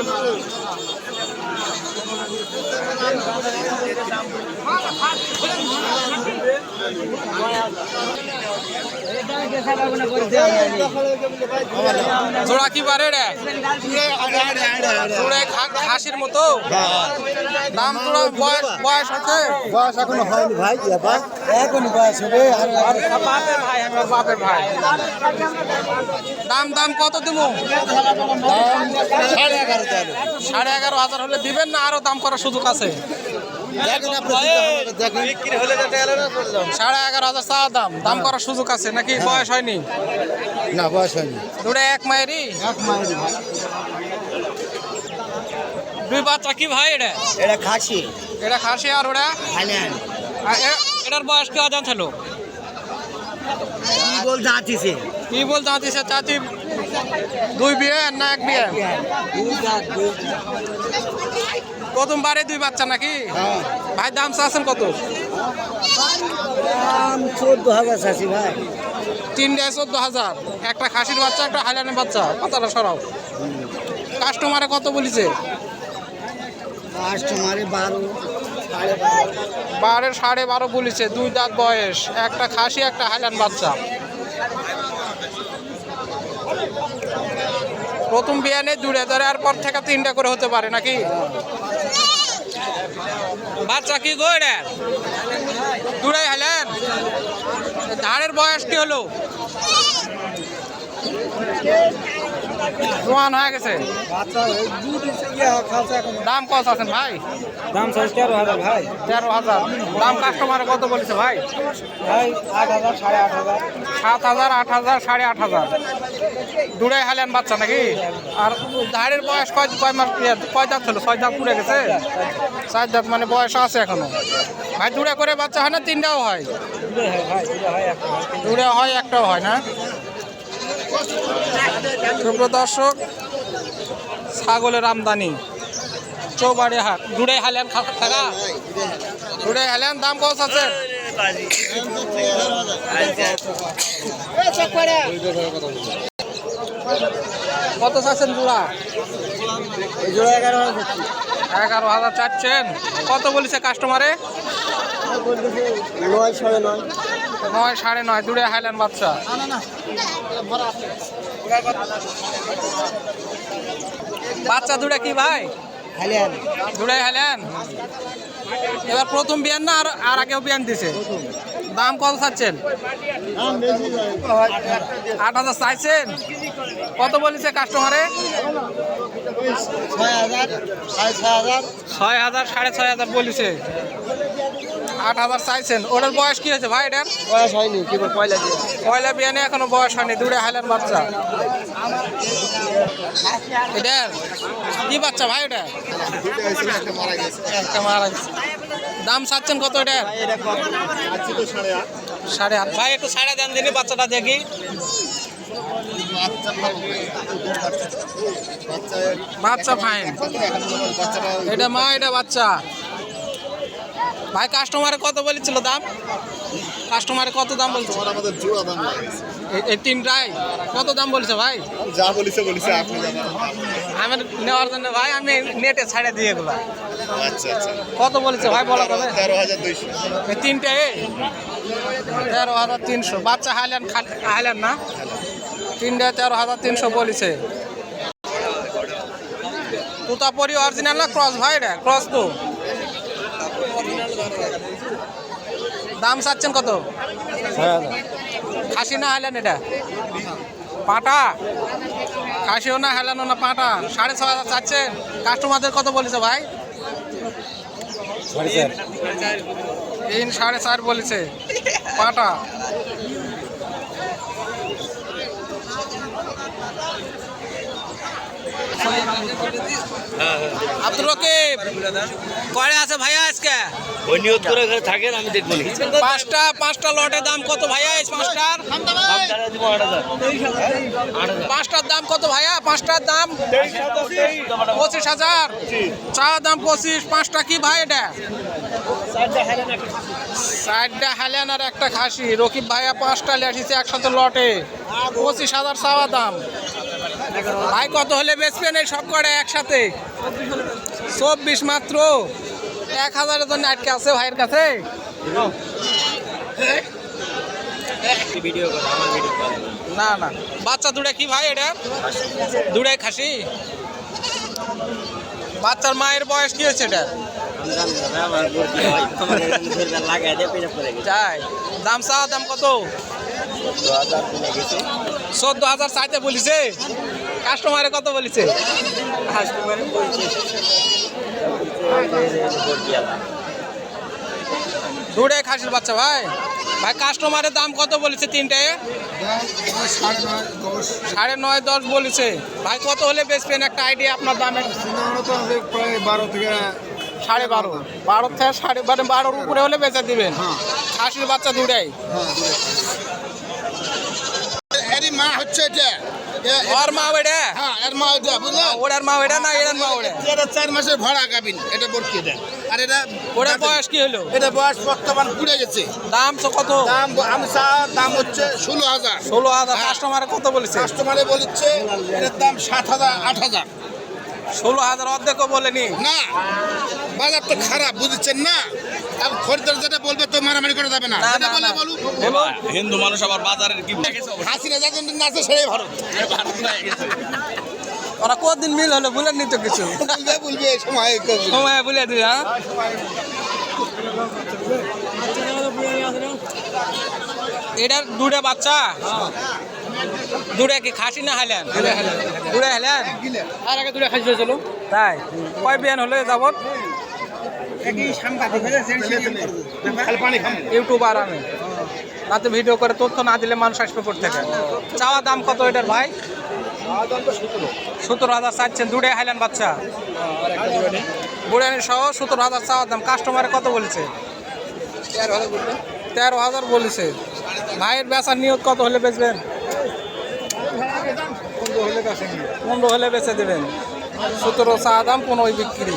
ভালো জোড়া কি পারে রে? জোড়া খাসির মতো? দাম জোড়া বয়স বয়স আছে? বয়স এখনও হয়নি ভাই এখনই বয়স হবে আর আর বাপের ভাই আমার বাপের ভাই। দাম দাম কত দিব সাড়ে এগারো সাড়ে এগারো হাজার হলে দিবেন না? আরও দাম করার সুযোগ আছে? সাড়ে এগারো হাজার চাওয়া দাম। দাম করার সুযোগ আছে নাকি বয়স হয়নি? না বয়স হয়নি। দুটো এক মায়েরই এক মাইল দুই বাচ্চা কি ভাই এটা? এটা খাসি। এটা খাসি আর ওটা? এটার বয়স কি আজান ছিল? কি বল যাচ্ছিস কি বল চাঁতিছে চাচি দুই বিয়ে না এক বিয়ে? প্রথমবারে দুই বাচ্চা নাকি? হ্যাঁ। ভাই দাম চাচ্ছেন কত? দাম চোদ্দ হাজার চাষি ভাই। তিনটায় চোদ্দ হাজার একটা খাসির বাচ্চা একটা হাইলানের বাচ্চা। কথাটা সরাও। কাস্টমারে কত বলেছে? কাস্টমারে বারো বারো। বারের সাড়ে বারো বলেছে দুই দাঁত বয়স। একটা খাসি একটা হাইলান বাচ্চা। প্রথম বিয়ানে দূরে ধরে আর পর থেকে তিনটা করে হতে পারে নাকি? বাচ্চা কি গো এটা? দূরে হেলেন? ধানের বয়স কি হলো? জোয়ান হয়ে গেছে? দাম কত আছেন ভাই? দাম চাষ তেরো হাজার ভাই। তেরো হাজার। দাম কাস্টমারে কত বলেছে ভাই? ভাই আট হাজার সাড়ে আট হাজার। সাত হাজার আট হাজার সাড়ে আট হাজার। দূরে হালেন বাচ্চা নাকি? আর ধারের বয়স কয় কয় মাস ইয়ে, কয় দাঁত ছিল ছয় দাঁত পুড়ে গেছে? চার দাঁত মানে বয়স আছে এখনও। ভাই দূরে করে বাচ্চা হয় না তিনটাও হয়। দূরে হয় একটাও হয় না? দর্শক, ছাগলের আমদানি। চৌবাড়ি হাট দূরে হালেন থাকা। দূরে হালেন দাম কত আছে? কত চাচ্ছেন জোড়া? জোড়া এগারো হাজার এগারো হাজার চাচ্ছেন। কত বলেছে কাস্টমারে নয় সাড়ে নয়। নয় সাড়ে নয় দূরে হাইল্যান্ড বাচ্চা বাচ্চা দূরে কি ভাই? দূরে হাইল্যান্ড? এবার প্রথম বিয়ান না আর আর আগেও বিয়ান দিছে? দাম কত চাচ্ছেন? আট হাজার চাইছেন? কত বলেছে কাস্টমারে? ছয় হাজার সাড়ে ছয় হাজার বলেছে। আট হাজার চাইছেন। ওটার বয়স কি হয়েছে ভাই এটার? বয়স হয়নি কি পয়লা দিয়ে পয়লা বিয়ানে এখনও বয়স হয়নি দূরে হাইলার বাচ্চা। এটার? কি বাচ্চা ভাই এটা একটা মারা গেছে। দাম চাচ্ছেন কত এটার? সাড়ে আট। ভাই একটু সাড়ে দেন দিনই বাচ্চাটা দেখি। বাচ্চা ফাইন। এটা মা এটা বাচ্চা। ভাই কাস্টমারে কত বলেছিল দাম? কাস্টমারে কত দাম বলছে? আমাদের জোড়া দাম এই- তিনটাই কত দাম বলছে ভাই? যা বলিছে বলিছে আপনি জানেন আমি নেওয়ার জন্য ভাই আমি নেটে ছাড়ে দিয়ে এগুলো আচ্ছা আচ্ছা। কত বলেছে ভাই বলা যাবে তেরো হাজার দুইশো। এই তিনটে তেরো হাজার তিনশো। বাচ্চা হাইল্যান্ড হাইল্যান্ড না? তিনটে তেরো হাজার তিনশো বলেছে। তুতাপরি অরিজিনাল না ক্রস ভাই রে? ক্রস তো? দাম চাচ্ছেন কত? খাসি না হাইল্যান্ড এটা? পাটা? খাসিও না হেলানো না পাটা? সাড়ে ছ হাজার চাচ্ছেন? কাস্টমারদের কত বলেছে ভাই? সাড়ে চার। তিন সাড়ে চার বলেছে। পাটা? আব্দুল রকিব কয়টা আছে ভাইয়া আজকে? ওই নিয়ত করে এখানে থাকেন আমি দেখব পাঁচটা পাঁচটা লটের দাম কত ভাইয়া পাঁচটার? পাঁচটার দাম কত ভাইয়া? পাঁচটার দাম পঁচিশ হাজার। চা দাম পঁচিশ পাঁচটা কি ভাই এটা? চারটা হালিয়ান আর একটা খাসি। রকিব ভাইয়া পাঁচটা লেটিছে একসাথে লটে। পঁচিশ হাজার চাওয়া দাম। ভাই কত হলে বেচবেন এই সব করে একসাথে? চব্বিশ মাত্র। এক হাজারের জন্য আটকে আছে ভাইয়ের কাছে। না না। বাচ্চা দুটা কি ভাই এটা? দুটাই খাসি? বাচ্চার মায়ের বয়স কি হয়েছে এটা? দাম চাওয়া দাম কত? চোদ্দ হাজার চাইতে বলিছে। কাস্টমারে কত বলিছে? দুটাই খাসির বাচ্চা ভাই। ভাই কাস্টমারের দাম কত বলেছে তিনটে? সাড়ে নয় দশ বলেছে। ভাই কত হলে বেচবেন? একটা আইডিয়া আপনার দামে। প্রায় বারো থেকে সাড়ে বারো। বারো থেকে সাড়ে মানে বারোর উপরে হলে বেচে দিবেন। খাসির বাচ্চা দুটাই হচ্ছে এটা। ওর মা ওটা হ্যাঁ এর মা এটা বুঝলেন ওটার মা ওটা না এটার মা ওটা এটা চার মাসের ভরা গাবিন এটা বরকি এটা আর এটা ওটার বয়স কি হলো? এটা বয়স বর্তমান পুড়ে গেছে। দাম তো কত? দাম আমি চা দাম হচ্ছে ষোলো হাজার। ষোলো হাজার কাস্টমারে কত বলেছে? কাস্টমারে বলছে এটার দাম সাত হাজার আট হাজার। ষোলো হাজার অর্ধেকও বলেনি? না বাজার তো খারাপ বুঝছেন না? যেটা বলবে তো মারামারি করা যাবে না। যেটা বলে। বলুক। হিন্দু মানুষ আবার বাজারের কি হাসিনা যাদের নাচে সেটাই ভারত। ওরা কতদিন মিল হলো বলেন নি তো কিছু? বলবে বলবে সময় কেউ বলবে। সময় বলে দিই হ্যাঁ। এটার দুটা বাচ্চা? দুটা কি খাসি না হাইলেন দুটা হাইলেন আর আগে দুটো খাসি হয়েছিল। তাই? কয় বিয়ান হলে যাবত ইউটিউবার আমি। তাতে ভিডিও করে তথ্য না দিলে মানুষ আসবে করতে থাকে? চাওয়া দাম কত এটার ভাই? সতেরো হাজার চাচ্ছেন দুটাই হাইলেন বাচ্চা। বুড়ানি সহ সতেরো হাজার চাওয়ার দাম। কাস্টমারে কত বলেছে? তেরো হাজার বলেছে। ভাইয়ের বেচার নিয়ত কত হলে বেচবেন? পনেরো হলে বেচে দেবেন। সতেরো চা দাম পনেরোই বিক্রি।